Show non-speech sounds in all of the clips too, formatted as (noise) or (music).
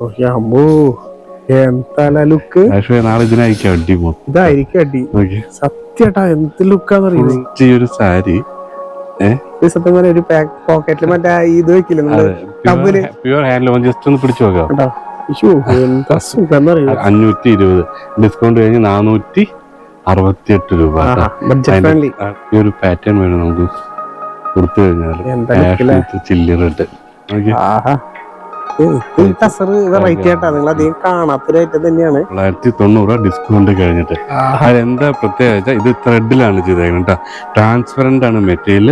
അമ്മോ എന്താ ലുക്ക്? നാളെ ഇതിനായിരിക്കും അടി ഇതായിരിക്കും അടി. സത്യട്ടാ എന്ത് ലുക്കാന്ന് ഈ ഒരു സാരി. സത്യം പറഞ്ഞ ഒരു പോക്കറ്റിൽ മറ്റേ ഇത് വെക്കില്ല നമ്മൾ? പ്യുവർ ഹാൻഡ് ലോൺ ജസ്റ്റ് ഒന്ന് പിടിച്ചു നോക്കാം. അഞ്ഞൂറ്റി ഇരുപത് ഡിസ്കൗണ്ട് കഴിഞ്ഞ് നാനൂറ്റി അറുപത്തി എട്ട് രൂപ ഈ ഒരു പാറ്റേൺ വേണം നമുക്ക് കൊടുത്തു കഴിഞ്ഞാൽ ചില്ലറിട്ട് ഓക്കെ ടസർ വെറൈറ്റി ആയിട്ടാ നിങ്ങൾ അധികം കാണാത്തൊരു ഐറ്റം തന്നെയാണ്. തൊള്ളായിരത്തി തൊണ്ണൂറ് ഡിസ്കൗണ്ട് കഴിഞ്ഞിട്ട്. അതെന്താ പ്രത്യേകത ഇത് ത്രെഡിലാണ് ചെയ്തേക്കുന്നത് കേട്ടോ ട്രാൻസ്പെറന്റ് ആണ് മെറ്റീരിയൽ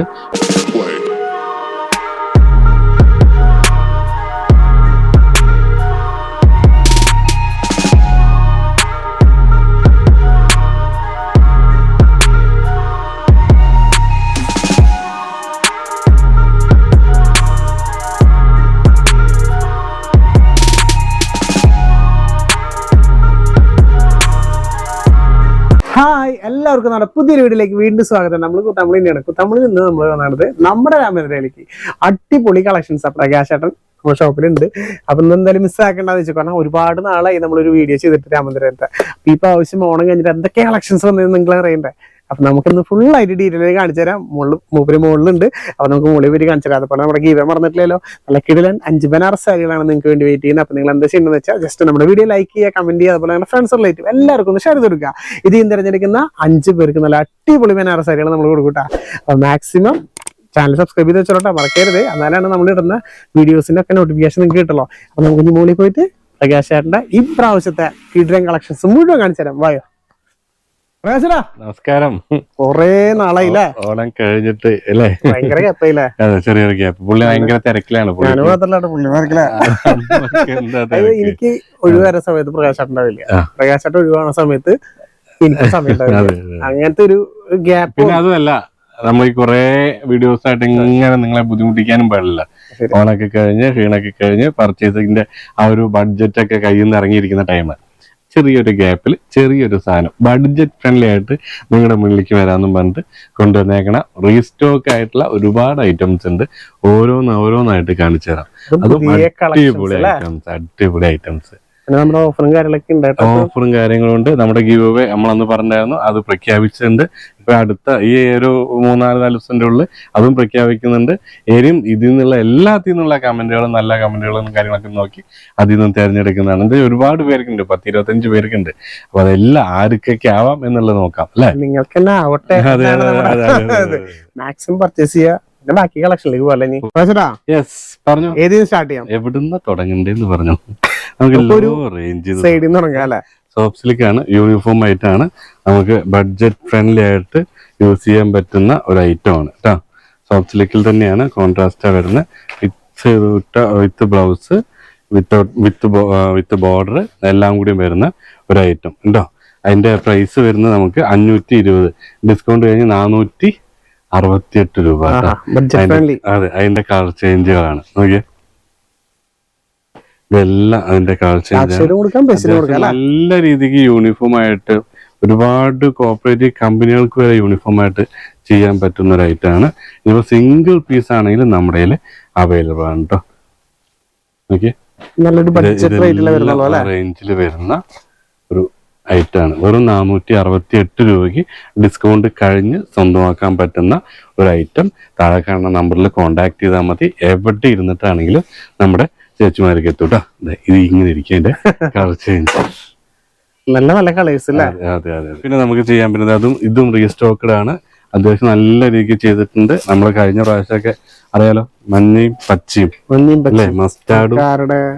പുതിയൊരു വീട്ടിലേക്ക് വീണ്ടും സ്വാഗതം. നമ്മൾ കുത്തമ്പിളി തന്നെയാണ്. കുത്തമ്പിളി നിന്ന് നമ്മൾ കാണുന്നത് നമ്മുടെ രാമേന്ദ്രയിലേക്ക്. അടിപൊളി കളക്ഷൻസ് പ്രകാശേട്ടൻ നമ്മുടെ ഷോപ്പിലുണ്ട് അപ്പൊ ഇന്ന് എന്തായാലും മിസ് ആക്കേണ്ടെന്ന് വെച്ചു. കാരണം ഒരുപാട് നാളായി നമ്മളൊരു വീഡിയോ ചെയ്തിട്ട് രാമേന്ദ്രത്തെ അപ്പൊ ഈ പ്രാവശ്യം ഓണം കഴിഞ്ഞിട്ട് എന്തൊക്കെ കളക്ഷൻസ് വന്നതെന്ന് നിങ്ങൾ അറിയണ്ടേ? അപ്പൊ നമുക്കിന്ന് ഫുൾ ആയിട്ട് ഡീറ്റെയിൽ കാണിച്ചു തരാം. മുകളിൽ മൂപ്പര് മുകളിലുണ്ട് അപ്പൊ നമുക്ക് മുകളിൽ പേര് കാണിച്ചു തരാം. അതുപോലെ നമ്മുടെ ഗീവൻ പറഞ്ഞിട്ടില്ലല്ലോ നല്ല കിടിലൻ അഞ്ച് ബനാറസ് സാരികളാണ് നിങ്ങൾക്ക് വേണ്ടി വെയിറ്റ് ചെയ്യുന്നത്. അപ്പൊ നിങ്ങൾ എന്താ ചെയ്യുന്നത് വെച്ചാൽ ജസ്റ്റ് നമ്മുടെ വീഡിയോ ലൈക്ക് ചെയ്യുക കമന്റ് ചെയ്യുക അതുപോലെ നമ്മുടെ ഫ്രണ്ട്സ് റിലേറ്റീവ് എല്ലാവർക്കും ഒന്ന് ഷെയർ കൊടുക്കുക ഇത് ഇന്ന് തിരഞ്ഞെടുക്കുന്ന അഞ്ച് പേർക്ക് നല്ല അടിപൊളി ബനാറസ് സാരികൾ നമ്മൾ കൊടുക്കൂട്ടാ. അപ്പൊ മാക്സിമം ചാനൽ സബ്സ്ക്രൈബ് ചെയ്ത് വെച്ചോട്ടെ മറക്കരുത്. എന്നാലാണ് നമ്മൾ ഇടുന്ന വീഡിയോസിന്റെ ഒക്കെ നോട്ടിഫിക്കേഷൻ നിങ്ങൾക്ക് കിട്ടുള്ളൂ. അപ്പൊ നമുക്ക് ഇനി മുകളിൽ പോയിട്ട് പ്രകാശ് ചേട്ടന്റെ ഈ പ്രാവശ്യത്തെ കിടിലൻ കളക്ഷൻസ് മുഴുവൻ കാണിച്ചു തരാം. വായോ. നമസ്കാരം. കൊറേ നാളായില്ലേ? ഓണം കഴിഞ്ഞിട്ട് അല്ലേ? ഭയങ്കര ചെറിയ അതെ ചെറിയൊരു ഗ്യാപ്പ് പുള്ളി ഭയങ്കര തിരക്കിലാണ്? എനിക്ക് ഒഴിവുവരുന്ന സമയത്ത് പ്രകാശ് ഉണ്ടാവില്ല ആ. പ്രകാശ് ഒഴിവാണ സമയത്ത് എനിക്ക് സമയം. അങ്ങനത്തെ ഒരു ഗ്യാപ്പ് പിന്നെ അതുമല്ല നമ്മൾ ഈ കുറെ വീഡിയോസ് ആയിട്ട് ഇങ്ങനെ നിങ്ങളെ ബുദ്ധിമുട്ടിക്കാനും പാടില്ല. ഓണൊക്കെ കഴിഞ്ഞ് ക്ഷീണൊക്കെ കഴിഞ്ഞ് പർച്ചേസിങ്ങിന്റെ ആ ഒരു ബഡ്ജറ്റ് ഒക്കെ കയ്യിൽ നിന്ന് ഇറങ്ങിയിരിക്കുന്ന ടൈം ചെറിയൊരു ഗ്യാപ്പിൽ ചെറിയൊരു സാധനം. ബഡ്ജറ്റ് ഫ്രണ്ട്ലി ആയിട്ട് നിങ്ങളുടെ മുന്നിലേക്ക് വരാമെന്നും പറഞ്ഞിട്ട് കൊണ്ടുവന്നേക്കണ റീസ്റ്റോക്ക് ആയിട്ടുള്ള ഒരുപാട് ഐറ്റംസ് ഉണ്ട്. ഓരോന്ന് ഓരോന്നായിട്ട് കാണിച്ചു തരാം അതും അടിപൊളി ഐറ്റംസ് അടിപൊളി ഐറ്റംസ് പിന്നെ നമ്മുടെ ഓഫറും കാര്യങ്ങളൊക്കെ ഉണ്ട്. കേട്ടോ ഓഫറും കാര്യങ്ങളും ഉണ്ട്. നമ്മുടെ ഗീവ് അവേ നമ്മളന്ന് പറഞ്ഞായിരുന്നു അത് പ്രഖ്യാപിച്ചിട്ടുണ്ട്. ഇപ്പൊ അടുത്ത ഈ ഒരു മൂന്നാൽ നാല് ദിവസത്തിന്റെ ഉള്ളിൽ അതും പ്രഖ്യാപിക്കുന്നുണ്ട്. ഇനിയും ഇതിൽ നിന്നുള്ള എല്ലാത്തിൽ നിന്നുള്ള കമന്റുകളും നല്ല കമന്റുകളും കാര്യങ്ങളൊക്കെ നോക്കി അതിൽ നിന്ന് തിരഞ്ഞെടുക്കുന്നതാണ്. ഇത് ഒരുപാട് പേർക്കുണ്ട്. പത്ത് പേർക്ക് ഉണ്ട് അപ്പൊ അതെല്ലാം ആർക്കൊക്കെ ആവാം എന്നുള്ളത് നോക്കാം അല്ലെ? നിങ്ങൾക്ക് തന്നെ ആവട്ടെ മാക്സിമം പർച്ചേസ് ചെയ്യുക പിന്നെ ബാക്കി കളക്ഷനിലേക്ക് പോലെ പറഞ്ഞു. ഏത് സ്റ്റാർട്ട് ചെയ്യാം? എവിടുന്ന് തുടങ്ങണ്ടേന്ന് പറഞ്ഞു. നമുക്ക് സൈഡിൽ നിന്ന് തുടങ്ങാം അല്ലെ? സോഫ്റ്റ് സിലിക്കാണ് യൂണിഫോം ആയിട്ടാണ് നമുക്ക് ബഡ്ജറ്റ് ഫ്രണ്ട്ലി ആയിട്ട് യൂസ് ചെയ്യാൻ പറ്റുന്ന ഒരു ഐറ്റം ആണ് കേട്ടോ സോഫ്റ്റ് സിലിക്കിൽ തന്നെയാണ് കോൺട്രാസ്റ്റ് വരുന്നത് with with blouse with with with border എല്ലാം കൂടി വരുന്ന ഒരു ഐറ്റം ഉണ്ടോ അതിന്റെ പ്രൈസ് വരുന്നത് നമുക്ക് അഞ്ഞൂറ്റി ഇരുപത് ഡിസ്കൗണ്ട് കഴിഞ്ഞ് നാനൂറ്റി അറുപത്തിയെട്ട് രൂപ അതെ അതിന്റെ കളർ ചേഞ്ചുകളാണ് നോക്കിയേ. ഇതെല്ലാം അതിന്റെ കാഴ്ച നല്ല രീതിക്ക് യൂണിഫോം ആയിട്ട് ഒരുപാട് കോപ്പറേറ്റീവ് കമ്പനികൾക്ക് വരെ യൂണിഫോം ആയിട്ട് ചെയ്യാൻ പറ്റുന്ന ഒരു ഐറ്റമാണ് ഇപ്പൊ സിംഗിൾ പീസ് ആണെങ്കിലും നമ്മുടെ കയ്യിൽ അവൈലബിൾ ആണ് കേട്ടോ ഓക്കെ റേഞ്ചിൽ വരുന്ന ഒരു ഐറ്റമാണ് വെറും നാനൂറ്റി അറുപത്തി എട്ട് രൂപയ്ക്ക് ഡിസ്കൗണ്ട് കഴിഞ്ഞ് സ്വന്തമാക്കാൻ പറ്റുന്ന ഒരു ഐറ്റം താഴെ കാണുന്ന നമ്പറിൽ കോൺടാക്ട് ചെയ്താൽ മതി. എവിടെ ഇരുന്നിട്ടാണെങ്കിലും നമ്മുടെ ചേച്ചിമാർക്ക് എത്തൂട്ടാ ഇത് ഇങ്ങനെ ഇരിക്കും അതിന്റെ കളർ ചേഞ്ച് നല്ല നല്ല കളേഴ്സ് അല്ലേ അതെ അതെ പിന്നെ നമുക്ക് ചെയ്യാൻ പറ്റുന്നത് അതും ഇതും റീസ്റ്റോക്കഡ് ആണ്. അത്യാവശ്യം നല്ല രീതിക്ക് ചെയ്തിട്ടുണ്ട്. നമ്മൾ കഴിഞ്ഞ പ്രാവശ്യമൊക്കെ അറിയാലോ മഞ്ഞയും പച്ചയും മഞ്ഞയും അല്ലേ? മസ്റ്റാർഡും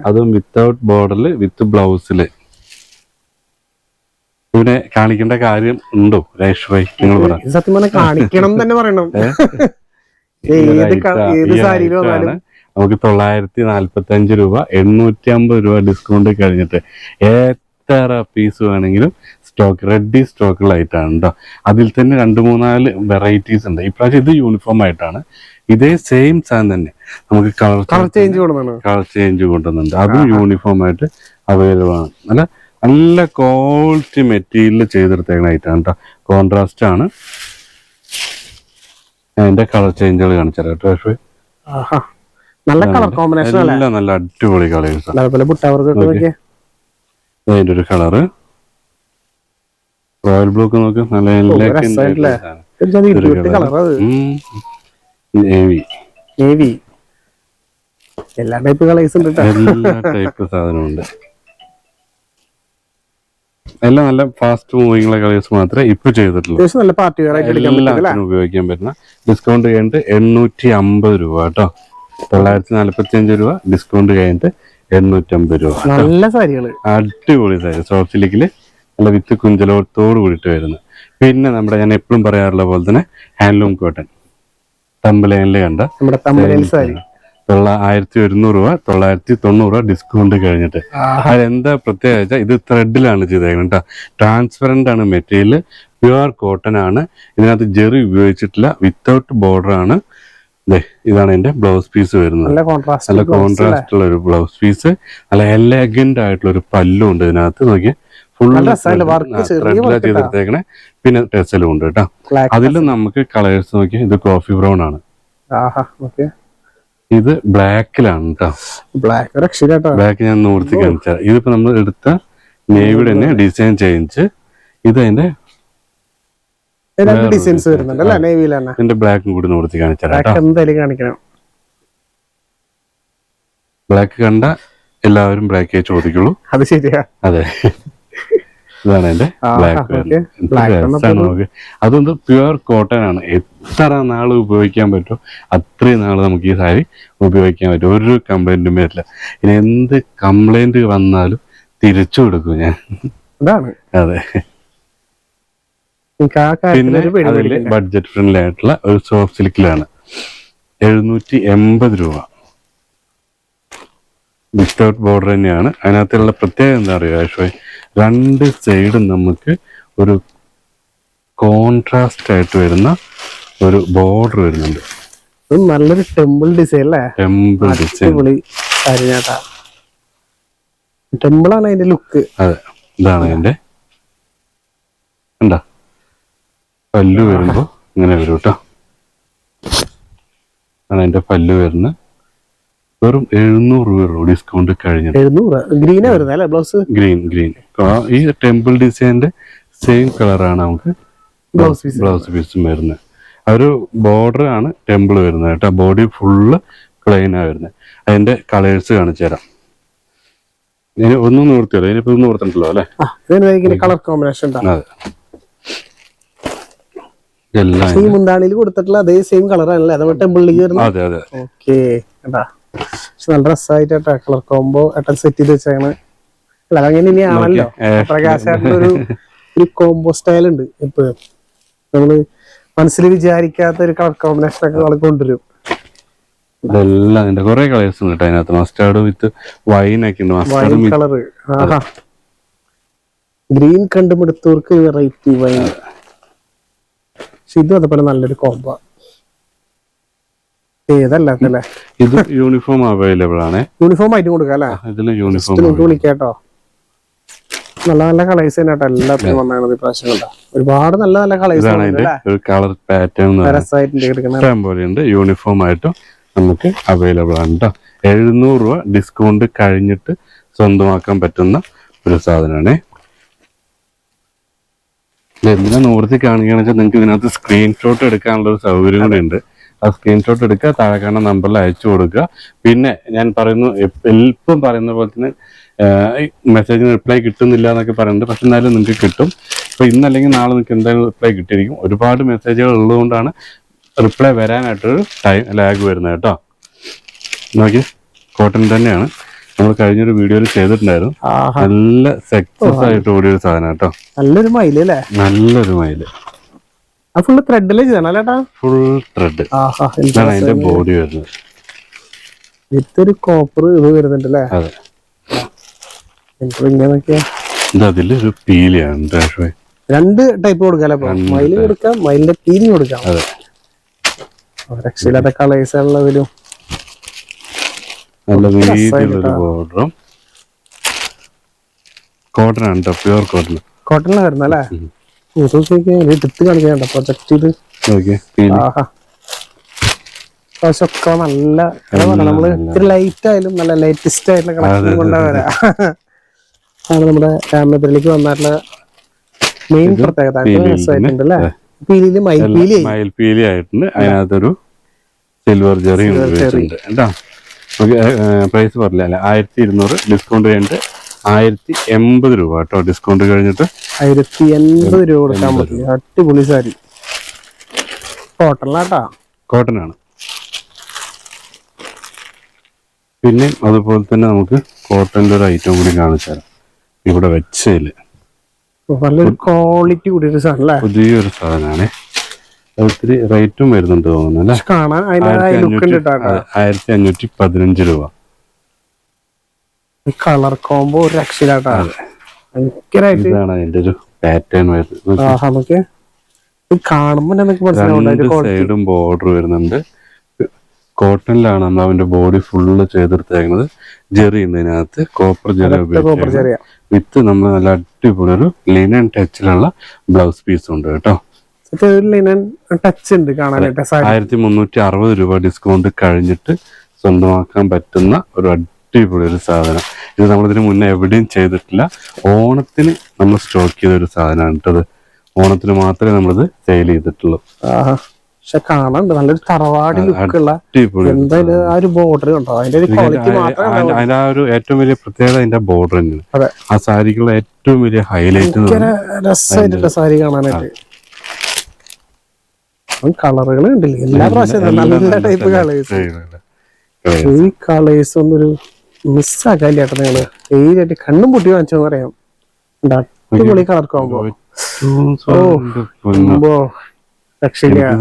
അതും വിത്തൗട്ട് ബോർഡറിൽ വിത്ത് ബ്ലൗസിൽ പിന്നെ കാണിക്കേണ്ട കാര്യം ഉണ്ടോ? രേഷ് ഭായി നിങ്ങൾ പറ. സത്യം കാണിക്കണം തന്നെ പറയണം. ഏത് നമുക്ക് തൊള്ളായിരത്തി നാല്പത്തി അഞ്ച് രൂപ എണ്ണൂറ്റി അമ്പത് രൂപ ഡിസ്കൗണ്ട് കഴിഞ്ഞിട്ട് എത്ര പീസ് വേണമെങ്കിലും സ്റ്റോക്ക് റെഡി സ്റ്റോക്കുകളായിട്ടാണ് കേട്ടോ അതിൽ തന്നെ രണ്ട് മൂന്നാൽ വെറൈറ്റീസ് ഉണ്ട്. ഇപ്രാവശ്യം ഇത് യൂണിഫോം ആയിട്ടാണ്. ഇതേ സെയിം സാധനം തന്നെ. നമുക്ക് colour colour change colour change കൊണ്ടുവന്നുണ്ട് അതും യൂണിഫോം ആയിട്ട് അവൈലബിൾ ആണ്. അല്ല നല്ല ക്വാളിറ്റി മെറ്റീരിയൽ ചെയ്തെടുത്തേക്കണായിട്ടാണ് കേട്ടോ കോൺട്രാസ്റ്റ് ആണ്. അതിന്റെ കളർ ചേഞ്ചുകൾ കാണിച്ചു തരാം കേട്ടോ നല്ല കളർ കോമ്പിനേഷൻ അല്ലേ? നല്ല അടിപൊളി കളേഴ്സ് അതേപോലെ ബുട്ടവർക്ക് അതിന്റെ ഒരു കളറ് റോയൽ ബ്ലൂ ഒക്കെ നോക്ക്. നല്ല. നേവി നേവി എല്ലാ ടൈപ്പ് കളേഴ്സ് ഉണ്ട്. എല്ലാ ടൈപ്പ് സാധനമുണ്ട്. എല്ലാം നല്ല ഫാസ്റ്റ് മൂവിംഗ് കളേഴ്സ് മാത്രമേ ഇപ്പൊ ചെയ്തിട്ടുള്ളൂ. നല്ല പാർട്ടി ഉപയോഗിക്കാൻ പറ്റുന്ന ഡിസ്കൗണ്ട് കഴിഞ്ഞിട്ട് എണ്ണൂറ്റി അമ്പത് രൂപ കേട്ടോ തൊള്ളായിരത്തി നാല്പത്തി അഞ്ച് രൂപ ഡിസ്കൗണ്ട് കഴിഞ്ഞിട്ട് എണ്ണൂറ്റമ്പത് രൂപ. നല്ല സാരികൾ. അടിപൊളി സാരി. സോഫ്റ്റ് സിലിക്കിൽ നല്ല വിത്ത് കുഞ്ചലോട്ടോട് കൂടിയിട്ട് വരുന്നത്. പിന്നെ നമ്മുടെ ഞാൻ എപ്പോഴും പറയാറുള്ള പോലെ തന്നെ ഹാൻഡ്ലൂം കോട്ടൺ തമ്പലൈനിൽ കണ്ട തൊള്ള ആയിരത്തി ഒരുന്നൂറ് രൂപ തൊള്ളായിരത്തി തൊണ്ണൂറ് രൂപ ഡിസ്കൗണ്ട് കഴിഞ്ഞിട്ട്. അതെന്താ പ്രത്യേകത വെച്ചാൽ ഇത് ത്രെഡിലാണ് ചെയ്തേക്കുന്നത് കേട്ടോ. ട്രാൻസ്പെറന്റ് ആണ് മെറ്റീരിയൽ പ്യുവർ കോട്ടൺ ആണ്. ഇതിനകത്ത് ജെറി ഉപയോഗിച്ചിട്ടില്ല. വിത്തൗട്ട് ബോർഡർ ആണ്. ഇതാണ് എന്റെ ബ്ലൗസ് പീസ് വരുന്നത്. നല്ല കോൺട്രാസ്റ്റ് ഉള്ള ഒരു ബ്ലൗസ് പീസ്. നല്ല എലഗന്റ് ആയിട്ടുള്ള ഒരു പല്ലും ഉണ്ട് ഇതിനകത്ത്. നോക്കിയാൽ. ചെയ്തെടുത്തേക്കണേ. പിന്നെ ടെസലും ഉണ്ട് കേട്ടോ. അതിൽ നമുക്ക് കളേഴ്സ് നോക്കി ഇത് കോഫി ബ്രൗൺ ആണ്. ഇത് ബ്ലാക്കിലാണ് കേട്ടോ. ബ്ലാക്ക് ബ്ലാക്ക് ഞാൻ നൂർത്തി കാണിച്ചാൽ ഇതിപ്പോ നമ്മൾ എടുത്ത നേവിയുടെ തന്നെ ഡിസൈൻ ചേഞ്ച് ഇത് അതിന്റെ രണ്ട് ഡിസൈൻസ്. വരുന്നുണ്ട് അല്ലേ? നേവിയിൽ തന്നെ ഇതിന്റെ ബ്ലാക്കും കൂടി നിവർത്തി കാണിച്ചാൽ എന്തായാലും കാണിക്കണം. ബ്ലാക്ക് കണ്ട എല്ലാവരും ബ്ലാക്കേ ചോദിക്കുള്ളൂ. അത് ശരിയാ. അതെ. ഇതാണ് എന്റെ ബ്ലാക്ക് അതൊന്ന് പ്യുവർ കോട്ടൺ ആണ്. എത്ര നാൾ ഉപയോഗിക്കാൻ പറ്റുമോ അത്രയും നാൾ നമുക്ക് ഈ സാരി ഉപയോഗിക്കാൻ പറ്റും. ഒരു കംപ്ലൈന്റും വരില്ല. ഇനി എന്ത് കംപ്ലൈന്റ് വന്നാലും തിരിച്ചു കൊടുക്കും ഞാൻ. അതാണ്. അതെ. പിന്നെ അതിൽ ബഡ്ജറ്റ് ഫ്രണ്ട്ലി ആയിട്ടുള്ള ഒരു സോഫ്റ്റ് സിൽക്കിലാണ് എഴുന്നൂറ്റി എൺപത് രൂപ. വിത്തൗട്ട് ബോർഡർ തന്നെയാണ്. അതിനകത്തുള്ള പ്രത്യേകത എന്താ പറയുക ആശ്വയ് രണ്ട് സൈഡും നമുക്ക് ഒരു കോൺട്രാസ്റ്റ് ആയിട്ട് വരുന്ന ഒരു ബോർഡർ വരുന്നുണ്ട്. നല്ലൊരു ടെമ്പിൾ ഡിസൈൻ അല്ലേ? ടെമ്പിൾ ഡിസൈൻ ടെമ്പിൾ ആണ് അതിന്റെ ലുക്ക് അതെ. ഇതാണ് അതിന്റെ എന്താ പല്ലു വരുമ്പോ ഇങ്ങനെ വരും കേട്ടോ. ആണ് അതിന്റെ പല്ല് വരുന്നത്. വെറും എഴുന്നൂറ് രൂപ ഡിസ്കൗണ്ട് കഴിഞ്ഞു എഴുന്നൂറ്? ഗ്രീനാ വരുന്നത് അല്ലേ ബ്ലൗസ് ഗ്രീൻ ഗ്രീൻ ഈ ടെമ്പിൾ ഡിസൈനിന്റെ സെയിം കളറാണ് നമുക്ക് ബ്ലൗസ് പീസ് ബ്ലൗസ് പീസും വരുന്നത്. ആ ഒരു ബോർഡർ ആണ് ടെമ്പിൾ വരുന്നത് കേട്ടോ. ബോഡി ഫുള്ള് പ്ലെയിൻ ആ വരുന്നത്. അതിന്റെ കളേഴ്സ് കാണിച്ചു തരാം. ഇനി ഒന്നും നിവർത്തിയല്ലോ ഇനിയിപ്പോ നിവർത്തണ്ടല്ലോ അല്ലേ? കളർ കോമ്പിനേഷൻ അതെ. ഈ മുന്താണിയിൽ കൊടുത്തിട്ടുള്ള അതേ സെയിം കളർ ആണല്ലേ? അതുപോലെ ടെമ്പിളിലേക്ക് വരുന്നത് അതെ അതെ. ഓക്കെ കേട്ടാ പക്ഷെ നല്ല രസമായിട്ട് കേട്ടോ കളർ കോംബോ ഏട്ടൻ സെറ്റ് ചെയ്ത് വെച്ചാണ് അല്ല അങ്ങനെ ഇനി ആണല്ലോ ഒരു ഒരു കോംബോ സ്റ്റൈൽ ഉണ്ട്. എപ്പോഴും നമ്മൾ മനസ്സിൽ വിചാരിക്കാത്ത ഒരു കളർ കോമ്പിനേഷൻ ഒക്കെ നമ്മൾ കൊണ്ടുവരും. ഇതെല്ലാം അതിന്റെ കുറെ കളേഴ്സ് ഉണ്ട് കേട്ടോ അതിനകത്ത്. മസ്റ്റാർഡ് വിത്ത് വൈൻ ഒക്കെ ഉണ്ട്. മസ്റ്റാർഡ് ആഹാ. ഗ്രീൻ കണ്ടുപിടുത്തവർക്ക് വെറൈറ്റി വൈൻ പക്ഷെ ഇതും അതുപോലെ നല്ലൊരു കോംബോ ഏതല്ലേ ഇത് യൂണിഫോം അവൈലബിൾ ആണ്. യൂണിഫോം ആയിട്ട് കൊടുക്കാം അല്ലേ? ഇതിൽ യൂണിഫോം നിങ്ങൾക്ക് വിളിക്കാട്ടോ. നല്ല നല്ല കളേഴ്സ് തന്നെ കേട്ടോ എല്ലാത്തിനും വന്നാണ് ഇപ്രാവശ്യം കേട്ടോ ഒരുപാട് നല്ല നല്ല കളേഴ്സ് ഒരു കളർ പാറ്റേൺ പോലെയുണ്ട് യൂണിഫോം ആയിട്ടും നമുക്ക് അവൈലബിൾ ആണ് കേട്ടോ എഴുന്നൂറ് രൂപ ഡിസ്കൗണ്ട് കഴിഞ്ഞിട്ട് സ്വന്തമാക്കാൻ പറ്റുന്ന ഒരു സാധനമാണ്. എന്തിനാ നോർത്തി കാണുകയാണെന്ന് വെച്ചാൽ നിങ്ങൾക്ക് ഇതിനകത്ത് സ്ക്രീൻഷോട്ട് എടുക്കാനുള്ള ഒരു സൗകര്യം കൂടെ ഉണ്ട്. ആ സ്ക്രീൻഷോട്ട് എടുക്കുക താഴെ കാണുന്ന നമ്പറിൽ അയച്ചു കൊടുക്കുക. പിന്നെ ഞാൻ പറയുന്നു എളുപ്പം പറയുന്ന പോലെ തന്നെ മെസ്സേജിന് റിപ്ലൈ കിട്ടുന്നില്ല എന്നൊക്കെ പറയുന്നുണ്ട്. പക്ഷെ എന്തായാലും നിങ്ങൾക്ക് കിട്ടും. ഇപ്പൊ ഇന്നല്ലെങ്കിൽ നാളെ നിങ്ങൾക്ക് എന്തായാലും റിപ്ലൈ കിട്ടിയിരിക്കും. ഒരുപാട് മെസ്സേജുകൾ ഉള്ളതുകൊണ്ടാണ് റിപ്ലൈ വരാനായിട്ടൊരു ടൈം ലാഗ് വരുന്നത് കേട്ടോ. നോക്കി കോട്ടൺ തന്നെയാണ്. നമ്മൾ കഴിഞ്ഞൊരു വീഡിയോയിൽ ചെയ്തിട്ടുണ്ടായിരുന്നു. നല്ല സക്സസ് ആയിട്ട് ഓടിയൊരു സാധനം കേട്ടോ. നല്ലൊരു മൈൽ അല്ലേ? നല്ലൊരു മൈൽ ഫുള്ള് ത്രെഡിൽ അല്ലേട്ടാ? ഫുൾ ത്രെഡ് ഇതാണ് അതിന്റെ ബോഡി വരുന്നത്. ഇതൊരു കോപ്പർ ഇത് വരുന്നുണ്ട് അല്ലേ? അതെ. ഇത് അതിലൊരു പീലിയാണ് രണ്ട് ടൈപ്പ് കൊടുക്കാം അല്ലേ കൊടുക്കാം മയിലിന്റെ പീലി കൊടുക്കാം. അതെ. രക്ഷയില്ലാത്ത കളേഴ്സ് ഉള്ളതിലും നല്ല രീതിയിലൊരു ബോർഡറും കോട്ടൺ ആണ് കേട്ടോ പ്യുവർ കോട്ടൺ കോട്ടൺ ആയിരുന്നു അല്ലേ? എടുത്ത് പ്രൊജക്ട് ചെയ്ത് നല്ല നമ്മൾ ഇത്തിരി ലൈറ്റ് ആയാലും നല്ല ലേറ്റസ്റ്റ് ആയിട്ടുള്ള കളക്ഷൻ കൊണ്ടുവരാ ആണ് നമ്മുടെ രാമേന്ദ്രയിലേക്ക് വന്നിട്ടുള്ള മെയിൻ പ്രത്യേകത. രസമായിട്ടുണ്ട് അല്ലേ? പീലിയിൽ മയിൽപീലി മയിൽപീലി ആയിട്ടുണ്ട്. അതിനകത്തൊരു സിൽവർ ജെറി ഉപയോഗിച്ചിട്ടുണ്ട് കേട്ടോ പ്രൈസ് പറഞ്ഞില്ല? അല്ല ആയിരത്തി ഇരുന്നൂറ് ഡിസ്കൗണ്ട് കഴിഞ്ഞിട്ട് ആയിരത്തി എൺപത് രൂപ കേട്ടോ ഡിസ്കൗണ്ട് കഴിഞ്ഞിട്ട്. ആയിരത്തി എൺപത് രൂപ കൊടുക്കാൻ പറ്റില്ല അടിപൊളി സാരി. കോട്ടണിലാട്ടാ? കോട്ടൺ ആണ് പിന്നെ അതുപോലെ തന്നെ നമുക്ക് കോട്ടന്റെ ഒരു ഐറ്റം കൂടി കാണിച്ചു തരാം. ഇവിടെ വെച്ചതിൽ നല്ലൊരു ക്വാളിറ്റി കൂടിയൊരു സാധനം പുതിയൊരു സാധനമാണ്. ഒത്തിരി റേറ്റും വരുന്നുണ്ട് തോന്നുന്നു ആയിരത്തി അഞ്ഞൂറ്റി പതിനഞ്ച് രൂപ. കളർ കോംബോ ഒരു രക്ഷയിലാട്ടാ ഇതാണ് അതിന്റെ ഒരു പാറ്റേൺ വരുന്നത്. നമുക്ക് കാണുമ്പോ നമുക്ക് മനസ്സിലാവും ബോർഡർ വരുന്നുണ്ട്. കോട്ടണിലാണ് നമ്മൾ അവന്റെ ബോഡി ഫുള്ള് ചെയ്തെടുത്തേക്കുന്നത്. ജെറി ഉണ്ട് ഇതിനകത്ത് കോപ്പർ ജെറി ചെറിയ വിത്ത് നമ്മൾ നല്ല അടിപൊളി ഒരു ലിനൻ ടച്ചിലുള്ള ബ്ലൗസ് പീസ് ഉണ്ട് കേട്ടോ. ടച്ച് ഉണ്ട് കാണാനായിട്ട് ആയിരത്തി മുന്നൂറ്റി അറുപത് രൂപ ഡിസ്കൗണ്ട് കഴിഞ്ഞിട്ട് സ്വന്തമാക്കാൻ പറ്റുന്ന ഒരു അടിപൊളി ഒരു സാധനം. ഇത് നമ്മൾ ഇതിന് മുന്നേ എവിടെയും ചെയ്തിട്ടില്ല. ഓണത്തിന് നമ്മൾ സ്റ്റോക്ക് ചെയ്ത ഒരു സാധനമാണ് കേട്ടത് ഓണത്തിന് മാത്രമേ നമ്മളിത് സെയിൽ ചെയ്തിട്ടുള്ളൂ. പക്ഷെ കാണാണ്ട് നല്ലൊരു തറവാടി ലുക്കുള്ള എന്തായാലും ആ ഒരു ബോർഡർ അതിന്റെ ഒരു ക്വാളിറ്റി മാത്രമേ അതിന്റെ ആ ഒരു ഏറ്റവും വലിയ പ്രത്യേകത അതിന്റെ ബോർഡർ തന്നെയാണ് ആ സാരിക്കുള്ള ഏറ്റവും വലിയ ഹൈലൈറ്റ് രസമായിട്ടുള്ള സാരി കാണാനായിട്ട്. കളറുകൾ ഉണ്ടല്ലേ എല്ലാ പ്രാവശ്യം നല്ല ടൈപ്പ് കളേഴ്സ് ഈ കളേഴ്സ് ഒന്നൊരു മിസ്സാക്കാൻ ചേട്ടൻ ഞങ്ങൾ ഏരിയായിട്ട് കണ്ണും പൊട്ടി വാങ്ങിച്ചോന്ന് പറയാം. എന്താ അടിപൊളി കളർ കോമ്പോ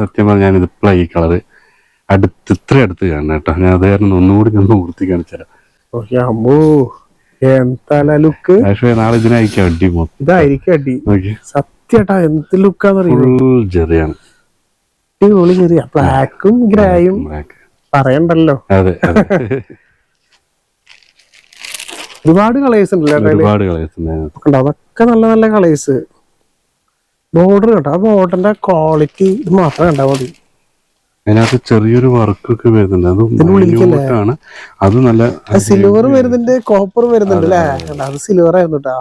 സത്യം പറഞ്ഞാൽ ഇതിപ്പോഴാ ഈ കളറ് അടുത്ത് ഇത്ര അടുത്ത് കാണണം കേട്ടോ. ഞാൻ അത് കാരണം ഒന്നുകൂടി ഒന്ന് പൂർത്തി കാണിച്ചുതരാം. ലുക്ക് നാളെ ഇതിനായിരിക്കും അടി ഇതായിരിക്കും അടി. സത്യേട്ടാ എന്ത് ലുക്കാന്ന് പറയുന്നത് അടിപൊളി ചെറിയ ബ്ലാക്കും ഗ്രേയും. പറയണ്ടല്ലോ. അതെ. (laughs) ഒരുപാട് കളേഴ്സ് ഉണ്ടല്ലോ. ഒരുപാട് കളേഴ്സ് ഉണ്ട്. അതൊക്കെ നല്ല നല്ല കളേഴ്സ് ബോർഡർ കേട്ടോ ആ ബോർഡറിന്റെ ക്വാളിറ്റി ഇത് മാത്രം കണ്ടാ മതി. അതിനകത്ത് ചെറിയൊരു വർക്ക് ഒക്കെ വരുന്നുണ്ട്. അത് അത് നല്ല സിൽവർ വരുന്നുണ്ട് കോപ്പർ വരുന്നുണ്ട് അല്ലേ? അത് സിൽവർ ആയിരുന്നു കേട്ടോ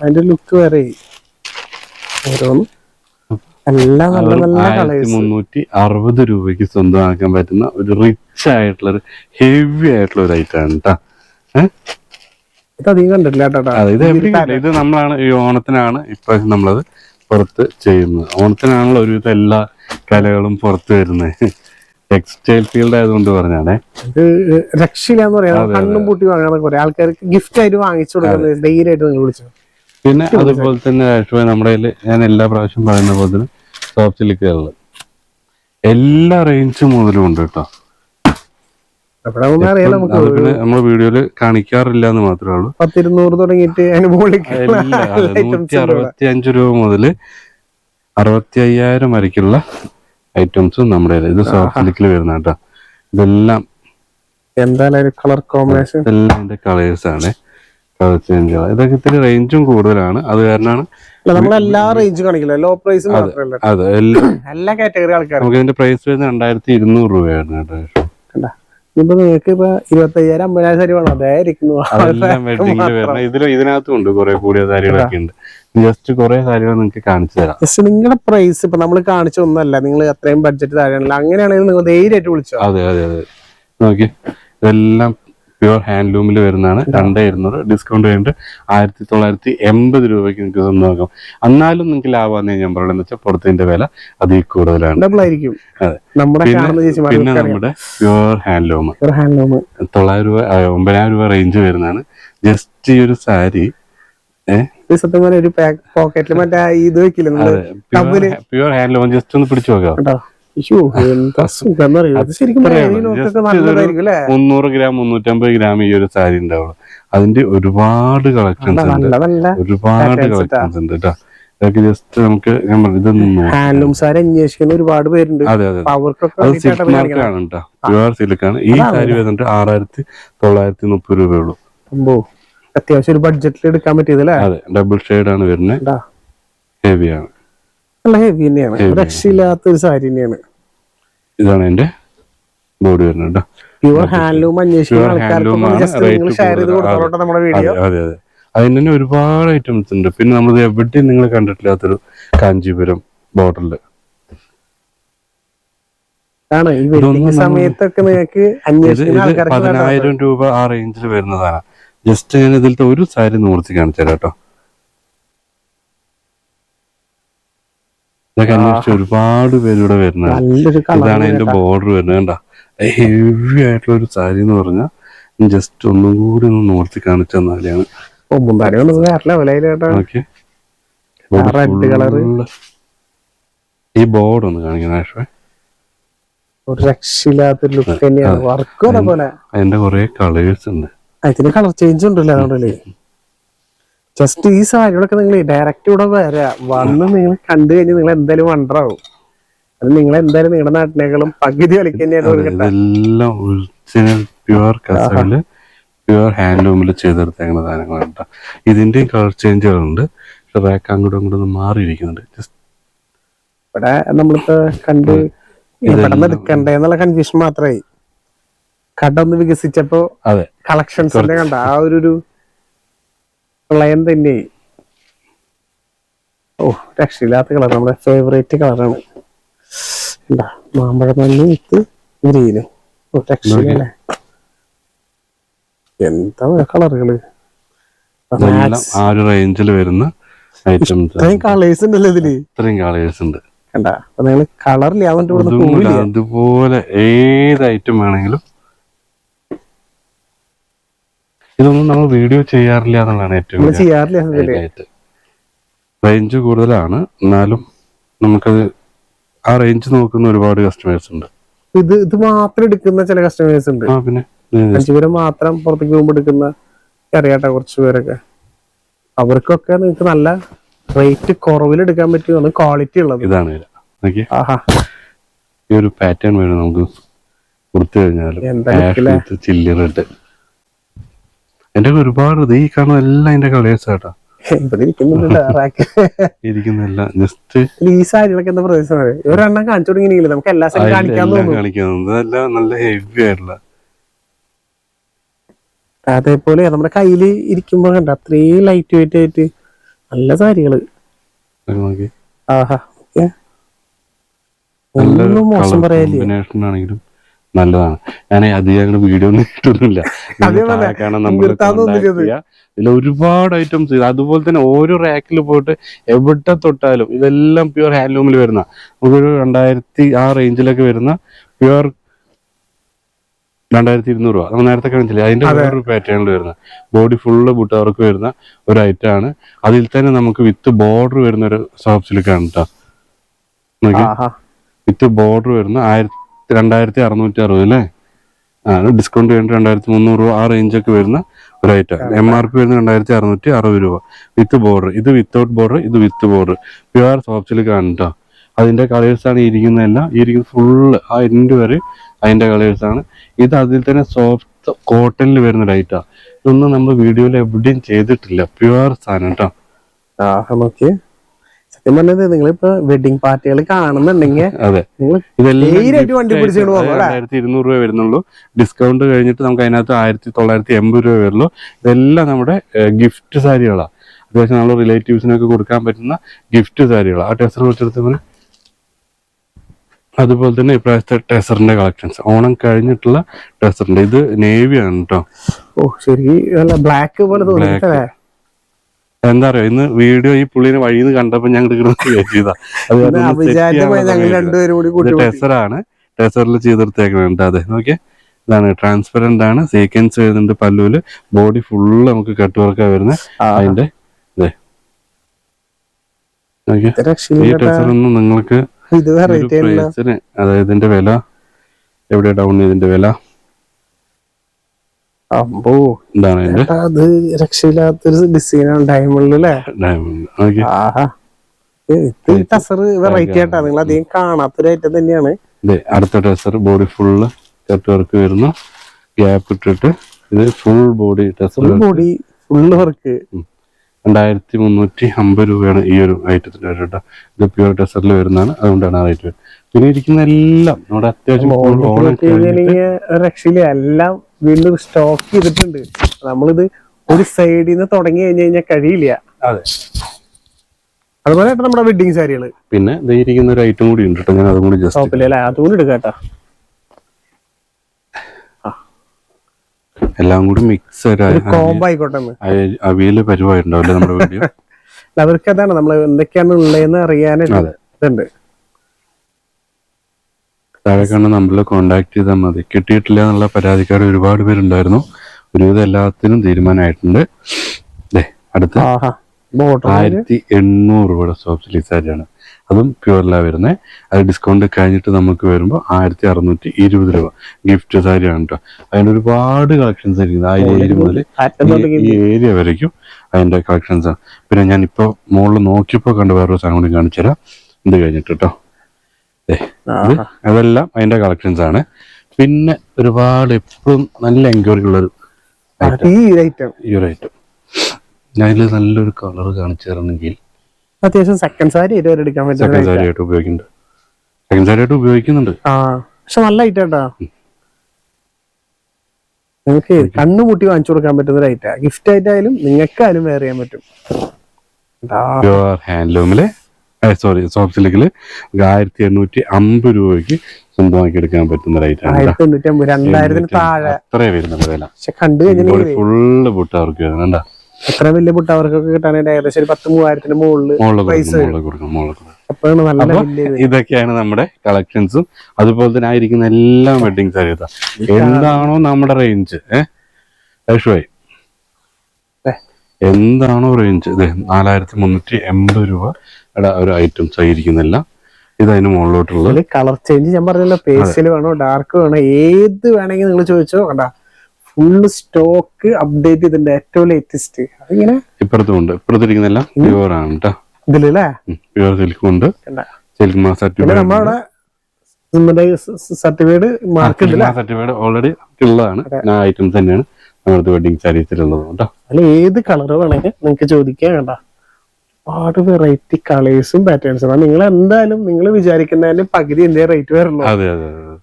അതിന്റെ ലുക്ക് വേറെ ഓരോന്നും എല്ലാം നല്ല നല്ല ആയിരത്തി കളേഴ്സ് മുന്നൂറ്റി അറുപത് രൂപയ്ക്ക് സ്വന്തമാക്കാൻ പറ്റുന്ന ഒരു റിച്ച് ആയിട്ടുള്ള ഒരു ഹെവി ആയിട്ടുള്ള ഒരു ഐറ്റം ആണ് കേട്ടോ ഇത് അധികം കണ്ടിട്ടില്ല കേട്ടോ നമ്മളാണ് ഈ ഓണത്തിനാണ് ഇപ്പൊ നമ്മളത് പുറത്ത് ചെയ്യുന്നത്. ഓണത്തിനാണല്ലോ ഒരുവിധം എല്ലാ കലകളും പുറത്ത് വരുന്നത് ടെക്സ്റ്റൈൽ ഫീൽഡ് ആയതുകൊണ്ട് പറഞ്ഞാണേ. ഇത് രക്ഷയില്ലാന്ന് പറയാം. കണ്ണും പൂട്ടി കുറെ ആൾക്കാർക്ക് ഗിഫ്റ്റ് ആയിട്ട് വാങ്ങിച്ചു കൊടുക്കുന്നത് നിങ്ങൾ വിളിച്ചു. പിന്നെ അതുപോലെ തന്നെ രാഷ്ട്രീയ നമ്മുടെ ഞാൻ എല്ലാ പ്രാവശ്യം പറയുന്ന പോലെ തന്നെ സോഫ്റ്റ് സിലിക്കുകളിൽ എല്ലാ റേഞ്ചും മുതലും ഉണ്ട് കേട്ടോ. നമ്മൾ വീഡിയോയിൽ കാണിക്കാറില്ല എന്ന് മാത്രമേ ഉള്ളൂ. പത്തിരുന്നൂറ് തുടങ്ങിയിട്ട് നൂറ്റി അറുപത്തി അഞ്ച് രൂപ മുതൽ അറുപത്തി അയ്യായിരം വരയ്ക്കുള്ള ഐറ്റംസും നമ്മുടെ ഇത് സോഫ്റ്റ് സിലിക്കിൽ വരുന്ന കേട്ടോ. ഇതെല്ലാം എന്തായാലും കളർ കോമ്പിനേഷൻ എല്ലാം കളേഴ്സ് ആണ്. കളർ ചേഞ്ച് ഇതൊക്കെ ഇത്തിരി റേഞ്ചും കൂടുതലാണ്. അത് കാരണമാണ് എല്ലാ റേഞ്ചും കാണിക്കില്ല? ലോ പ്രൈസ് മാത്രമല്ല? അത് എല്ലാം എല്ലാ കാറ്റഗറി ആൾക്കാരും. നമുക്ക് ഇതിന്റെ പ്രൈസ് വരുന്നത് രണ്ടായിരത്തി ഇരുന്നൂറ് രൂപയാണ് കേട്ടോ. ഇപ്പൊ നിങ്ങൾക്ക് ഇപ്പൊ അമ്പതിനായിരം സാരി വേണം. അതേ ഇരിക്കുന്നു. വരുന്ന ഇതിനകത്തും ഉണ്ട് കുറെ കൂടിയ സാരികളൊക്കെ ഉണ്ട്. ജസ്റ്റ് കുറെ സാരികൾ നിങ്ങൾക്ക് കാണിച്ചു തരാം. ജസ്റ്റ് നിങ്ങളുടെ പ്രൈസ് ഇപ്പൊ നമ്മൾ കാണിച്ച ഒന്നല്ല. നിങ്ങൾ അത്രയും ബഡ്ജറ്റ് താഴെയാണല്ലോ അങ്ങനെയാണെങ്കിൽ നിങ്ങൾ ധൈര്യമായിട്ട് വിളിച്ചോ. അതെ അതെ അതെ. നോക്കി. ഇതെല്ലാം പ്യുവർ ഹാൻഡ്ലൂമിൽ വരുന്നതാണ്. രണ്ടേ ഇരുന്നൂറ്. ഡിസ്കൗണ്ട് കഴിഞ്ഞിട്ട് ആയിരത്തി തൊള്ളായിരത്തി എൺപത് രൂപയ്ക്ക് നിങ്ങൾക്ക് സ്വന്തമാക്കാം എന്നാലും നിങ്ങൾക്ക് ലാഭമാണെന്ന് ഞാൻ പറയുന്നത് വെച്ചാൽ പുറത്തിന്റെ വില അതിൽ കൂടുതലാണ്. പിന്നെ നമ്മുടെ പ്യുവർ ഹാൻഡ്ലൂം ഹാൻഡ്ലൂം തൊള്ളായിരം രൂപ ഒമ്പതിനായിരം രൂപ റേഞ്ച് വരുന്നതാണ്. ജസ്റ്റ് ഈ ഒരു സാരി സത്യം പറഞ്ഞ ഒരു പാക്ക് പോക്കറ്റിൽ മറ്റേ ഇത് വെക്കില്ല പ്യുവർ ഹാൻഡ്ലൂം ജസ്റ്റ് ഒന്ന് പിടിച്ചു നോക്കാം. മുന്നൂറ് ഗ്രാം മുന്നൂറ്റമ്പത് ഗ്രാം ഈ ഒരു സാരി ഉണ്ടാവുള്ളൂ. അതിന്റെ ഒരുപാട് കളക്ഷൻസ് ഉണ്ട്. ഒരുപാട് കളക്ഷൻസ് ഉണ്ട് കേട്ടോ ഇതൊക്കെ ജസ്റ്റ് നമുക്ക് ഹാൻഡ്ലൂം സാരി അന്വേഷിക്കുന്ന ഒരുപാട് പേരുണ്ട്. അതെ അതെ അപ്പൊ അവർക്കൊക്കെ അത് സിൽക്ക് ഇത് മാർക്ക് കാണിക്കുന്നത്. ആണ് കേട്ടോ പ്യുവർ സിൽക്ക് ആണ്. ഈ സാരി വരുന്നുണ്ട് ആറായിരത്തി തൊള്ളായിരത്തി മുപ്പത് രൂപയുള്ളൂ അത്യാവശ്യം ഒരു ബഡ്ജറ്റിൽ എടുക്കാൻ പറ്റിയതല്ലേ? അതെ ഡബിൾ ഷെയ്ഡ് ആണ് വരുന്നത്. കണ്ടാ? നല്ല ഹെവി തന്നെയാണ്. രക്ഷയില്ലാത്ത ഒരു സാരി തന്നെയാണ്. ഇതാണ് എന്റെ ബോഡി വരുന്നുണ്ട് പ്യുവർ ഹാൻഡ്ലൂം അന്വേഷിക്കുന്ന ആൾക്കാർക്ക് ഷെയർ ചെയ്ത്. കൊടുത്തോട്ടെ നമ്മുടെ വീഡിയോ അതെ അതെ അതെ. അതിന് തന്നെ ഒരുപാട് ഐറ്റംസ് ഉണ്ട്. പിന്നെ നമ്മൾ എവിടെയും നിങ്ങൾ കണ്ടിട്ടില്ലാത്തൊരു കാഞ്ചീപുരം ബോർഡറിൽ ആണ് ഈ വെഡിങ് സമയത്തൊക്കെ നിങ്ങൾക്ക്. പതിനായിരം രൂപ ആ റേഞ്ചിൽ വരുന്നതാണ്. ജസ്റ്റ് ഞാൻ ഇതിലത്തെ ഒരു സാരി നിവർത്തി കാണിച്ചു കേട്ടോ ഇതൊക്കെ അന്വേഷിച്ച് ഒരുപാട് പേര് ഇവിടെ വരുന്നത്. ഇതാണ് അതിന്റെ ബോർഡർ വരുന്നത് കണ്ട? ഹെവി ആയിട്ടുള്ള ഒരു സാരി എന്ന് പറഞ്ഞാൽ ജസ്റ്റ് ഒന്നും കൂടി ഒന്ന് നോർത്തി കാണിച്ച red ഈ ബോർഡ് ഒന്ന് കാണിക്കണം ആഷേ ഒരു ലുക്ക് തന്നെയാണ്. വർക്കും പോലെ അതിന്റെ കൊറേ കളേഴ്സ് ഉണ്ട്. അതിന് കളർ ചേഞ്ച് ഉണ്ടല്ലോ അതുകൊണ്ടല്ലേ ജസ്റ്റ് ഈ സാരികളൊക്കെ നിങ്ങൾ ഡയറക്റ്റ് ഇവിടെ വരാ. വന്ന് നിങ്ങൾ കണ്ടു കഴിഞ്ഞാൽ നിങ്ങൾ എന്തായാലും വണ്ടറാവും. അത് നിങ്ങൾ എന്തായാലും നിങ്ങളുടെ നാട്ടിനേക്കാളും പകുതി വിലക്ക് തന്നെയാണ് പ്യുവർ കസവിൽ പ്യുവർ ഹാൻഡ്ലൂമിൽ ചെയ്തെടുത്തേക്കുന്ന സാധനങ്ങളാണ് കേട്ടോ. ഇതിന്റെയും കളർ ചേഞ്ചുകളുണ്ട് പക്ഷെ റാക്ക് അങ്ങോട്ടും ഇങ്ങോട്ടും മാറിയിരിക്കുന്നുണ്ട്. ജസ്റ്റ് ഇവിടെ നമ്മളിപ്പോ കണ്ട് ഇവിടെ നിന്ന് ഇതെല്ലാം- എടുക്കണ്ടേ എന്നുള്ള കൺഫ്യൂഷൻ മാത്രമായി കട ഒന്ന് വികസിച്ചപ്പോ അതെ. കളക്ഷൻസിന്റെ കണ്ട? ആ ഒരു പ്രളയം തന്നെ. ഓ രക്ഷയില്ലാത്ത കളർ നമ്മുടെ ഫേവറേറ്റ് കളറാണ് എന്താ മാമ്പഴ മഞ്ഞ വിത്ത് ഗ്രീന്. ഓ രക്ഷയില്ലേ എന്താ കളറുകൾ? ആ ഒരു റേഞ്ചിൽ വരുന്ന ഇത്രയും കളേഴ്സ് ഉണ്ടല്ലോ ഇതിൽ. ഇത്രയും കളേഴ്സ് ഉണ്ട്. കണ്ട അപ്പൊ നിങ്ങൾ കളറില്ല അതുകൊണ്ട് ഇവിടുന്ന് ഒന്നുമില്ല പോവില്ല. അതുപോലെ ഏത് ഐറ്റം വേണമെങ്കിലും ഇതൊന്നും നമ്മൾ വീഡിയോ ചെയ്യാറില്ല എന്നുള്ളതാണ് ഏറ്റവും ചെയ്യാറില്ല റേഞ്ച് കൂടുതലാണ്. എന്നാലും നമുക്കത് ആ റേഞ്ച് നോക്കുന്ന ഒരുപാട് കസ്റ്റമേഴ്സ് ഉണ്ട്. ഇത് ഇത് മാത്രം എടുക്കുന്ന ചില കസ്റ്റമേഴ്സ് ഉണ്ട്. പിന്നെ അഞ്ചുപേരെ മാത്രം പുറത്തേക്ക് പോകുമ്പോൾ എടുക്കുന്ന അറിയാട്ടെ കുറച്ച് പേരൊക്കെ. അവർക്കൊക്കെ നിങ്ങൾക്ക് നല്ല റേറ്റ് കുറവിൽ എടുക്കാൻ പറ്റുന്ന ക്വാളിറ്റി ഉള്ളത്. ഇതാണ് ഈ ഒരു പാറ്റേൺ വേണം നമുക്ക് കൊടുത്തു കഴിഞ്ഞാൽ എന്താ എന്റെ ഒരുപാട് ഈ കാണുന്ന എല്ലാം എന്റെ കളേഴ്സ് ആട്ടാ. ഇരിക്കുന്നെല്ലാം. ജസ്റ്റ് ഈ സാരികളൊക്കെ എന്താ പ്രദേശം ഒരെണ്ണം കാണിച്ചു തുടങ്ങിയില്ല നമുക്ക് എല്ലാ സാരി കാണിക്കാൻ കാണിക്കുന്നത് നല്ല ഹെവി ആയിട്ടുള്ള. അതേപോലെ നമ്മുടെ കയ്യിൽ ഇരിക്കുമ്പോ കണ്ട? അത്രയും ലൈറ്റ് വെയിറ്റ് ആയിട്ട് നല്ല സാരികൾ. ആഹാ ഒന്നും മോശം പറയാനില്ല. നല്ലതാണ്. ഞാൻ അധികം വീഡിയോ ഒന്നും ഇട്ടൊന്നുമില്ല. (laughs) ഇതിൽ ഒരുപാട് ഐറ്റംസ് അതുപോലെ തന്നെ ഓരോ റാക്കിൽ പോയിട്ട് എവിടെ തൊട്ടാലും ഇതെല്ലാം പ്യുവർ ഹാൻഡ്ലൂമിൽ വരുന്ന. നമുക്കൊരു രണ്ടായിരത്തി ആ റേഞ്ചിലൊക്കെ വരുന്ന പ്യുവർ രണ്ടായിരത്തി ഇരുന്നൂറ് രൂപ. നമ്മൾ നേരത്തെ കാണിച്ചില്ലേ അതിന്റെ അതെ. വേറൊരു പാറ്റേണിൽ വരുന്ന. ബോഡി ഫുള്ള് ബുട്ടവർക്ക് വരുന്ന ഒരു ഐറ്റം ആണ്. അതിൽ തന്നെ നമുക്ക് വിത്ത് ബോർഡർ വരുന്ന ഒരു സോഫ്റ്റ് ആണ് കേട്ടോ വിത്ത് ബോർഡർ വരുന്ന ആയിരത്തി രണ്ടായിരത്തി അറുന്നൂറ്റി അറുപത് അല്ലേ ആ ഡിസ്കൗണ്ട് കഴിഞ്ഞിട്ട് രണ്ടായിരത്തി മുന്നൂറ് രൂപ ആ റേഞ്ചൊക്കെ വരുന്ന ഒരു ഐറ്റം എം ആർ പി വരുന്ന രണ്ടായിരത്തി അറുന്നൂറ്റി അറുപത് രൂപ. വിത്ത് ബോർഡർ ഇത് വിത്തൗട്ട് ബോർഡർ ഇത് വിത്ത് ബോർഡർ പ്യുവർ സോഫ്റ്റിൽ കാണട്ടോ അതിന്റെ കളേഴ്സ് ആണ് ഈ ഇരിക്കുന്നതെല്ലാം. ഈ ഇരിക്കുന്ന ഫുള്ള് ആ എൻഡ് വരെ അതിന്റെ കളേഴ്സ് ആണ്. ഇത് അതിൽ തന്നെ സോഫ്റ്റ് കോട്ടണിൽ വരുന്ന ഒരു ഐറ്റാ ഇതൊന്നും നമ്മൾ വീഡിയോയിൽ എവിടെയും ചെയ്തിട്ടില്ല. പ്യുവർ സാധനം കേട്ടോ സത്യം പറഞ്ഞത് നിങ്ങളിപ്പോ വെഡിങ് പാർട്ടികൾ കാണുന്നുണ്ടെങ്കിൽ വണ്ടി രണ്ടായിരത്തി ഇരുന്നൂറ് രൂപ വരുന്നുള്ളൂ. ഡിസ്കൗണ്ട് കഴിഞ്ഞിട്ട് നമുക്ക് അതിനകത്ത് ആയിരത്തി തൊള്ളായിരത്തി എൺപത് രൂപ വരുള്ളൂ. ഇതെല്ലാം നമ്മുടെ ഗിഫ്റ്റ് സാരികളാണ് അത്യാവശ്യം നമ്മൾ റിലേറ്റീവ്സിനൊക്കെ കൊടുക്കാൻ പറ്റുന്ന ഗിഫ്റ്റ് സാരികളാണ് ആ ടെസർ വെച്ചെടുത്തപ്പോൾ അതുപോലെ തന്നെ ഇപ്രാവശ്യത്തെ ടെസറിന്റെ കളക്ഷൻസ് ഓണം കഴിഞ്ഞിട്ടുള്ള ടെസറിന്റെ. ഇത് നേവി ആണ് കേട്ടോ ഓ ശരി. ബ്ലാക്ക് പോലെ തോന്നിട്ടല്ലേ എന്താ പറയാ ഇന്ന് വീഡിയോ ഈ പുള്ളിനെ വഴിയിൽ നിന്ന് കണ്ടപ്പോൾ ഞങ്ങൾ ടെസറാണ്. ടെസറിൽ ചെയ്തെടുത്തേക്കുന്നുണ്ട് അതെ നോക്കിയേ. ഇതാണ് ട്രാൻസ്പെറന്റ് ആണ്. സീക്വൻസ് വരുന്നുണ്ട് പല്ലൂൽ ബോഡി ഫുള്ള് നമുക്ക് കട്ട് വർക്കാ വരുന്നത് അതിന്റെ ഈ ടെസറൊന്നും നിങ്ങൾക്ക് അതായത് ഇതിന്റെ വില. എവിടെ ഡൗൺ ഇതിന്റെ വില? അമ്പോ ഇതാണ് ഏട്ടാ, അത് രക്ഷയില്ലാത്തൊരു ഡിസൈനാണ് ഡയമണ്ട് അല്ലേ? ഡയമണ്ട് നോക്കിയേ ആഹാ. ഇത് ടസർ വെറൈറ്റി ആയിട്ടാ നിങ്ങൾ അധികം കാണാത്തൊരു ഐറ്റം തന്നെയാണ്. ഇതേ അടുത്ത ടെസർ ബോഡി ഫുള്ള് കട്ട് വർക്ക് വരുന്നു ഗ്യാപ്പ് ഇട്ടിട്ട് ഇത് ഫുൾ ബോഡി ടെസർ ഫുൾ ബോഡി ഫുള്ള് വർക്ക് രണ്ടായിരത്തി മുന്നൂറ്റി അമ്പത് രൂപയാണ് ഈ ഒരു ഐറ്റത്തിന്റെ റേറ്റ് കേട്ടോ ഇത് പ്യൂർ ടെസറിൽ വരുന്നതാണ്. അതുകൊണ്ടാണ് ആ റേറ്റ് പിന്നെ ഇരിക്കുന്ന എല്ലാം നമ്മുടെ അത്യാവശ്യം എല്ലാം വീണ്ടും സ്റ്റോക്ക് ചെയ്തിട്ടുണ്ട്. നമ്മളിത് ഒരു സൈഡിൽ നിന്ന് തുടങ്ങി കഴിഞ്ഞു കഴിഞ്ഞാൽ കഴിയില്ല. അതെ. അതുപോലെ നമ്മുടെ വെഡിങ് സാരികൾ പിന്നെ ഇരിക്കുന്ന ഒരു ഐറ്റം കൂടി ഉണ്ട് കേട്ടോ ഞാൻ അതും കൂടി ജസ്റ്റ് അല്ലേ? അതുകൊണ്ട് എടുക്കാം കേട്ടാ. എല്ലാം കൂടി മിക്സ് കോംബോ ആയിക്കോട്ടെ അവിയൽ പരിപാടി നമ്മുടെ വീഡിയോ (laughs) അവർക്ക് അതാണ് നമ്മൾ എന്തൊക്കെയാണ് ഉള്ളതെന്ന് അറിയാനായിട്ട്. ഇതുണ്ട്. താഴെ കാണുന്ന നമ്പറിൽ കോണ്ടാക്ട് ചെയ്താൽ മതി. കിട്ടിയിട്ടില്ല എന്നുള്ള പരാതിക്കാർ ഒരുപാട് പേരുണ്ടായിരുന്നു. ഒരുവിധം എല്ലാത്തിനും തീരുമാനമായിട്ടുണ്ട്. അടുത്ത. ആയിരത്തി എണ്ണൂറ് രൂപയുടെ സോഫ്റ്റ് സാരിയാണ് അതും പ്യുവറിലാണ് വരുന്നത് അത് ഡിസ്കൗണ്ട് കഴിഞ്ഞിട്ട് നമുക്ക് വരുമ്പോൾ ആയിരത്തി അറുന്നൂറ്റി ഇരുപത് രൂപ. ഗിഫ്റ്റ് സാരിയാണ് കേട്ടോ അതിന്റെ ഒരുപാട് കളക്ഷൻസ് ആയിരിക്കും. ആ ഏരിയ മുതൽ ഈ ഏരിയ വരയ്ക്കും അതിന്റെ കളക്ഷൻസ് ആണ്. പിന്നെ ഞാൻ ഇപ്പോൾ മുകളിൽ നോക്കിയപ്പോൾ കണ്ട വേറൊരു സാധനം കൂടി കാണിച്ചു തരാം. ഇത് കഴിഞ്ഞിട്ട് കേട്ടോ അതെല്ലാം അതിന്റെ കളക്ഷൻസ് ആണ്. പിന്നെ ഒരുപാട് എപ്പോഴും നല്ല എൻക്വയറി ഉള്ളൊരു ഐറ്റം ഈ ഒരു ഐറ്റം ഇതിൽ നല്ലൊരു കളർ കാണിച്ചു തരണമെങ്കിൽ അത്യാവശ്യം സെക്കൻഡ് സാരി ഇതുവരെ എടുക്കാൻ പറ്റുന്ന സെക്കൻഡ് item. സാരി ആയിട്ട് ഉപയോഗിക്കുന്നുണ്ട്. സെക്കൻഡ് സാരി ആയിട്ട് ഉപയോഗിക്കുന്നുണ്ട്. ആ പക്ഷെ നല്ല ഐറ്റം കേട്ടാ നിങ്ങൾക്ക് കണ്ണു മുട്ടി വാങ്ങിച്ചു കൊടുക്കാൻ പറ്റുന്ന ഒരു ഐറ്റാ ഗിഫ്റ്റ് ആയിട്ടായാലും നിങ്ങൾക്കായാലും വെയർ ചെയ്യാൻ പറ്റും. ദാ, പ്യുവർ ഹാൻഡ്ലൂമിൽ സോറി സോഫ്റ്റ് സിൽക്കിൽ ആയിരത്തി എണ്ണൂറ്റി അമ്പത് രൂപയ്ക്ക് സ്വന്തമാക്കി എടുക്കാൻ പറ്റുന്ന റേറ്റ് ആണ് ആയിരത്തി തൊണ്ണൂറ്റി അമ്പത് രണ്ടായിരത്തിന് താഴെ. അത്രേ വരുന്നുണ്ട് വില. പക്ഷെ കണ്ടു കഴിഞ്ഞിട്ടുണ്ടെങ്കിൽ ഫുള്ള് പൊട്ടാർക്ക് അവർക്ക് അത്ര വലിയ പുട്ട് അവർക്കൊക്കെ കിട്ടാനായിട്ട് ഏകദേശം ഒരു പത്ത് മൂവായിരത്തിന് മുകളിൽ മുകളിൽ പൈസ അപ്പോഴാണ് നല്ല ഇതൊക്കെയാണ് നമ്മുടെ കളക്ഷൻസും. അതുപോലെ തന്നെ ആയിരിക്കുന്ന എല്ലാ വെഡിങ് സാരിത എന്താണോ നമ്മുടെ റേഞ്ച് ഏഹ് എന്താണോ റേഞ്ച് ഇത് നാലായിരത്തി മുന്നൂറ്റി എൺപത് രൂപ ഒരു ഐറ്റംസ് ആയിരിക്കുന്നില്ല. ഇത് അതിന് മുകളിലോട്ടുള്ളത്. കളർ ചേഞ്ച് ഞാൻ പറഞ്ഞല്ലോ പേസ്റ്റൽ വേണോ ഡാർക്ക് വേണോ ഏത് വേണമെങ്കിൽ നിങ്ങൾ ചോദിച്ചോ കണ്ട. ഫുള്ള് സ്റ്റോക്ക് അപ്ഡേറ്റ് ചെയ്തിട്ടുണ്ട്. ഏറ്റവും ലേറ്റസ്റ്റ് അതിങ്ങനെ ഇപ്പുറത്തും ഉണ്ട്. ഇപ്പുറത്തിരിക്കുന്ന എല്ലാം പ്യുവർ ആണ് കേട്ടോ ഇതിലല്ലേ? പ്യുവർ സിൽക്കും ഉണ്ട്. സിൽക്ക് മാസ് പിന്നെ നമ്മളവിടെ സർട്ടിഫിക്കറ്റ് മാർക്ക് സർട്ടിഫിക്കറ്റ് ഓൾറെഡി ഉള്ളതാണ്. ആ ഐറ്റംസ് തന്നെയാണ് നമ്മുടെ വെഡിങ് സാരീസിലുള്ളത് കേട്ടോ അതിൽ ഏത് കളർ വേണമെങ്കിൽ നിങ്ങൾക്ക് ചോദിക്കാൻ വേണ്ട. ഒരുപാട് വെറൈറ്റി കളേഴ്സും പാറ്റേൺസും നിങ്ങൾ എന്തായാലും നിങ്ങൾ വിചാരിക്കുന്നതിന്റെ പകുതി എന്തേ റേറ്റ് വരുള്ളൂ അതെ അതെ അതെ.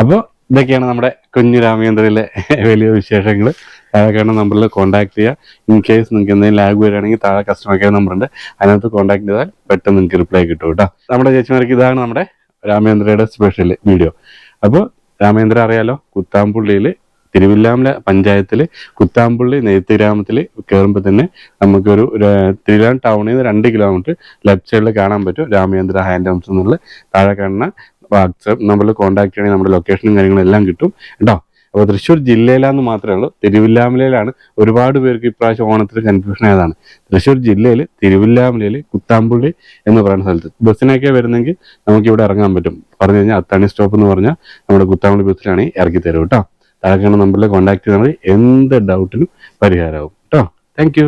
അപ്പൊ ഇതൊക്കെയാണ് നമ്മുടെ കുഞ്ഞു രാമേന്ദ്രയിലെ (laughs) വലിയ വിശേഷങ്ങൾ. താഴെ കാണുന്ന നമ്പറിൽ കോൺടാക്ട് ചെയ്യുക ഇൻ കേസ് നിങ്ങൾക്ക് എന്തെങ്കിലും ലാഗ് വരികയാണെങ്കിൽ താഴെ കസ്റ്റമർ കെയർ നമ്പർ ഉണ്ട്. അതിനകത്ത് കോൺടാക്ട് ചെയ്താൽ പെട്ടെന്ന് നിങ്ങൾക്ക് റിപ്ലൈ കിട്ടും കേട്ടോ. നമ്മുടെ ചേച്ചിമാർക്ക് ഇതാണ് നമ്മുടെ രാമേന്ദ്രയുടെ സ്പെഷ്യൽ വീഡിയോ അപ്പോൾ രാമേന്ദ്ര അറിയാലോ കുത്താമ്പുള്ളിയിൽ തിരുവില്ലാമല പഞ്ചായത്തിൽ കുത്താമ്പുള്ളി നെയ്ത്ത് ഗ്രാമത്തിൽ കയറുമ്പോൾ തന്നെ നമുക്കൊരു തിരുവില്ലാം തിരുവിലാം ടൗണിൽ നിന്ന് രണ്ട് കിലോമീറ്റർ ലെഫ്റ്റ് സൈഡിൽ കാണാൻ പറ്റും രാമേന്ദ്ര ഹാൻഡ് ഹോംസ് എന്നുള്ള താഴെ കാണുന്ന വാട്സപ്പ് നമ്പറിൽ കോൺടാക്ട് ചെയ്യണമെങ്കിൽ നമ്മുടെ ലൊക്കേഷനും കാര്യങ്ങളും എല്ലാം കിട്ടും. കേട്ടോ? അപ്പോൾ തൃശ്ശൂർ ജില്ലയിലാന്ന് മാത്രമേ ഉള്ളൂ. തിരുവില്ലാമലയിലാണ് ഒരുപാട് പേർക്ക് ഇപ്രാവശ്യം ഓണത്തിന് കൺഫ്യൂഷൻ ആയതാണ്. തൃശ്ശൂർ ജില്ലയിൽ തിരുവില്ലാമലയിൽ കുത്താമ്പുള്ളി എന്ന് പറയുന്ന സ്ഥലത്ത് ബസ്സിനൊക്കെ വരുന്നെങ്കിൽ നമുക്ക് ഇവിടെ ഇറങ്ങാൻ പറ്റും. പറഞ്ഞു കഴിഞ്ഞാൽ അത്താണി സ്റ്റോപ്പ് എന്ന് പറഞ്ഞാൽ നമ്മുടെ കുത്താമ്പുള്ളി ബസ്സിലാണ് ഇറക്കി തരും കേട്ടോ? താഴെ കാണുന്ന നമ്പറിൽ കോൺടാക്ട് ചെയ്താൽ എന്ത് ഡൗട്ടിനും പരിഹാരമാവും കേട്ടോ? താങ്ക്